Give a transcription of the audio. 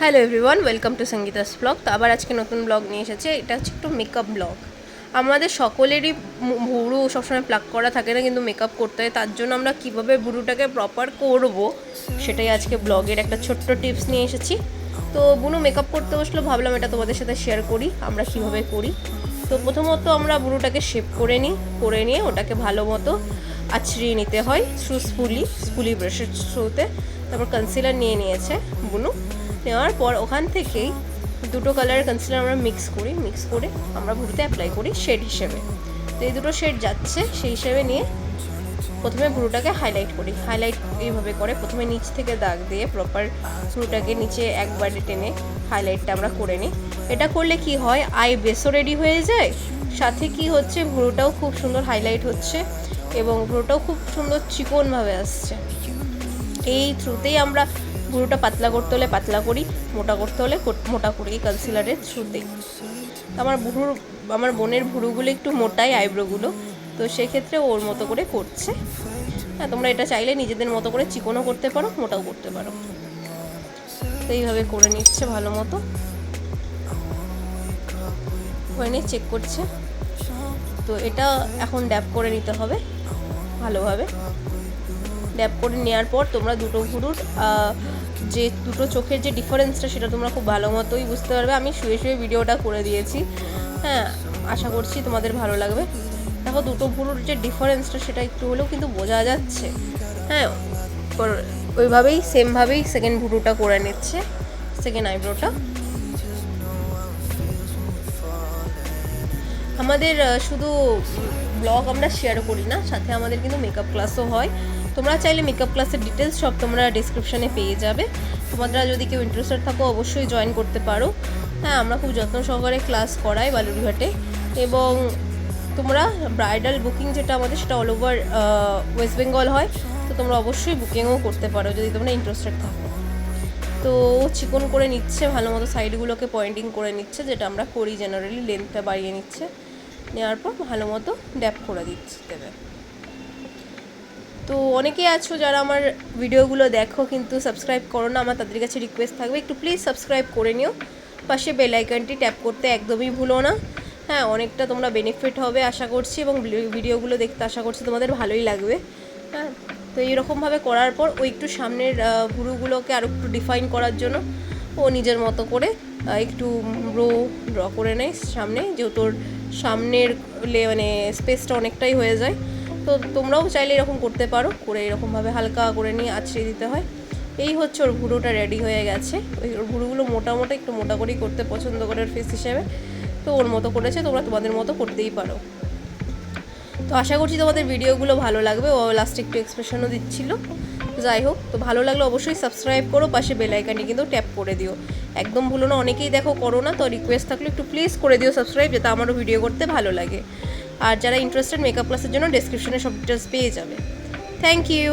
Hello everyone welcome to Sangeeta's blog তো আবার আজকে নতুন ব্লগ নিয়ে এসেছে। এটা হচ্ছে একটু মেকআপ ব্লগ আমাদের সকলেরই ভুরু সবসময় প্লাক করা থাকে না, কিন্তু মেকআপ করতে হয়। তার জন্য আমরা কীভাবে ভুরুটাকে প্রপার করব, সেটাই আজকে ব্লগের একটা ছোট্ট টিপস নিয়ে এসেছি। তো বুনু মেকআপ করতে বসল ভাবলাম এটা তোমাদের সাথে শেয়ার করি, আমরা কীভাবে করি। তো প্রথমত আমরা বুড়োটাকে শেপ করে নিই, করে নিয়ে ওটাকে ভালো মতো আছড়িয়ে নিতে হয় থ্রু স্পুলি স্পুলি ব্রাশের থ্রুতে তারপর কনসিলার নিয়ে নিয়েছে বুনু। নেওয়ার পর ওখান থেকেই দুটো কালারের কনসিলার আমরা মিক্স করি মিক্স করে আমরা ভুরুতে অ্যাপ্লাই করি শেড হিসেবে। তো এই দুটো শেড যাচ্ছে, সেই হিসেবে নিয়ে প্রথমে ভুরুটাকে হাইলাইট করি। হাইলাইট এইভাবে করে প্রথমে নিচ থেকে দাগ দিয়ে প্রপার ভুরুটাকে নিচে একবারে টেনে হাইলাইটটা আমরা করে নিই। এটা করলে কি হয় আই বেসও রেডি হয়ে যায়, সাথে কি হচ্ছে ভুরুটাও খুব সুন্দর হাইলাইট হচ্ছে এবং ভুরুটাও খুব সুন্দর চিকনভাবে আসছে। এই থ্রুতেই আমরা ভুরুটা পাতলা করতে হলে পাতলা করি, মোটা করতে হলে মোটা করি কনসিলারের থ্রুতেই। আমার ভুরুর আমার বোনের ভুরুগুলো একটু মোটাই আইব্রোগুলো তো সেক্ষেত্রে ওর মতো করে করছে। হ্যাঁ তোমরা এটা চাইলে নিজেদের মতো করে চিকনও করতে পারো, মোটাও করতে পারো। তো এইভাবে করে নিচ্ছে ভালো মতো। করে নিয়ে চেক করছে। তো এটা এখন ড্যাপ করে নিতে হবে। ভালোভাবে। ড্যাপ করে নেওয়ার পর তোমরা দুটো ভুরুর যে দুটো চোখের যে ডিফারেন্সটা সেটা তোমরা খুব ভালো মতোই বুঝতে পারবে। আমি শুয়ে শুয়ে ভিডিওটা করে দিয়েছি। হ্যাঁ আশা করছি তোমাদের ভালো লাগবে। দেখো, দুটো ভুরুর যে ডিফারেন্সটা সেটা একটু হলেও কিন্তু বোঝা যাচ্ছে। হ্যাঁ ওইভাবেই সেমভাবেই সেকেন্ড ভুরুটা করে নিচ্ছে সেকেন্ড আইব্রোটা আমাদের শুধু ব্লগ আমরা শেয়ার করি না, সাথে আমাদের কিন্তু মেকআপ ক্লাসও হয়। তোমরা চাইলে মেকআপ ক্লাসের ডিটেলস সব তোমরা ডিসক্রিপশানে পেয়ে যাবে। তোমরা যদি কেউ ইন্টারেস্টেড থাকো, অবশ্যই জয়েন করতে পারো। হ্যাঁ আমরা খুব যত্ন সহকারে ক্লাস করাই বালুরঘাটে। এবং তোমরা ব্রাইডাল বুকিং যেটা আমাদের, সেটা অল ওভার ওয়েস্ট বেঙ্গল হয়। তো তোমরা অবশ্যই বুকিংও করতে পারো যদি তোমরা ইন্টারেস্টেড থাকো। তো চিকন করে নিচ্ছে, ভালো মতো সাইডগুলোকে পয়েন্টিং করে নিচ্ছে, যেটা আমরা করি জেনারেলি লেন্থটা বাড়িয়ে নিচ্ছে। নেওয়ার পর ভালো মতো ড্যাপ করে দিচ্ছি দেবে। তো অনেকেই আছো যারা আমার ভিডিওগুলো দেখো কিন্তু সাবস্ক্রাইব করো না, আমার তাদের কাছে রিকোয়েস্ট থাকবে, একটু প্লিজ সাবস্ক্রাইব করে নিও। পাশে বেল আইকনটি ট্যাপ করতে একদমই ভুলো না। হ্যাঁ অনেকটা তোমরা বেনিফিট হবে আশা করছি এবং ভিডিওগুলো দেখতে আশা করছি তোমাদের ভালোই লাগবে। হ্যাঁ তো এইরকমভাবে করার পর ওই একটু সামনের ভুরুগুলোকে আরও একটু ডিফাইন করার জন্য ও নিজের মতো করে একটু রো ড্র করে নেয় সামনে, যেহেতু ওর সামনের লে মানে স্পেসটা অনেকটাই হয়ে যায়। তো তোমরাও চাইলে এরকম করতে পারো, করে এরকমভাবে হালকা করে নিয়ে আছড়িয়ে দিতে হয়। এই হচ্ছে ওর ভুরুটা রেডি হয়ে গেছে। ওই ওর ভুরুগুলো মোটা মোটা একটু মোটা করেই করতে পছন্দ করে ওর ফেস হিসেবে। তো ওর মতো করেছে, তোমরা তোমাদের মতো করতেই পারো। তো আশা করছি তোমাদের ভিডিওগুলো ভালো লাগবে। ও লাস্টে একটু এক্সপ্রেশনও দিচ্ছিল। যাই হোক, তো ভালো লাগলে অবশ্যই সাবস্ক্রাইব করো, পাশে বেল আইকনটি কিন্তু ট্যাপ করে দিও। একদম ভুলো না, অনেকেই দেখো করো না, তো রিকোয়েস্ট থাকলে একটু প্লিজ করে দিও সাবস্ক্রাইব যাতে আমারও ভিডিও করতে ভালো লাগে। আর যারা ইন্টারেস্টেড মেকআপ ক্লাসের জন্য ডেসক্রিপশনে সব ডিটেলস পেয়ে যাবে। Thank you